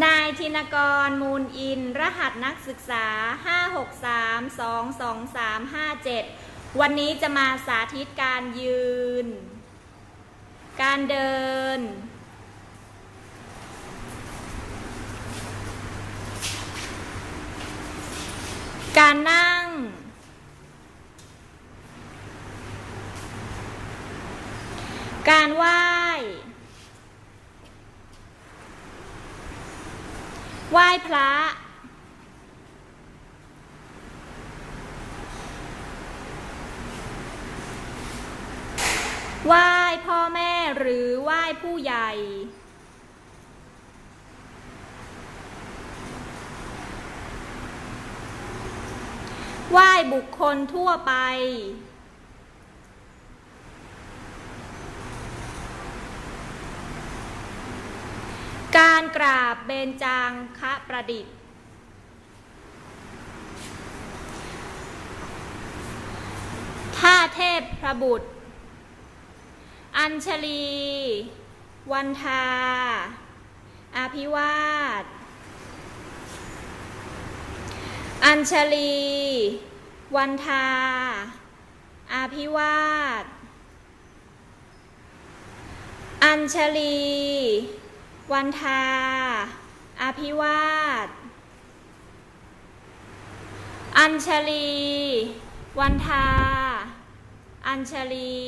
นายธินกรมูลอิน รหัสนักศึกษา 563 22357วันนี้จะมาสาธิตการยืน การเดิน การนั่ง การไหว้ ไหว้พระ ไหว้พ่อแม่หรือไหว้ผู้ใหญ่ ไหว้บุคคลทั่วไป การกราบเบญจางคะประดิษฐ์ ท่าเทพพระบุตร อัญชลี วันทา อาภิวาสอัญชลี วันทา อาภิวาสอัญชลี วันทาอาภิวาสอัญชลี วันทา อัญชลี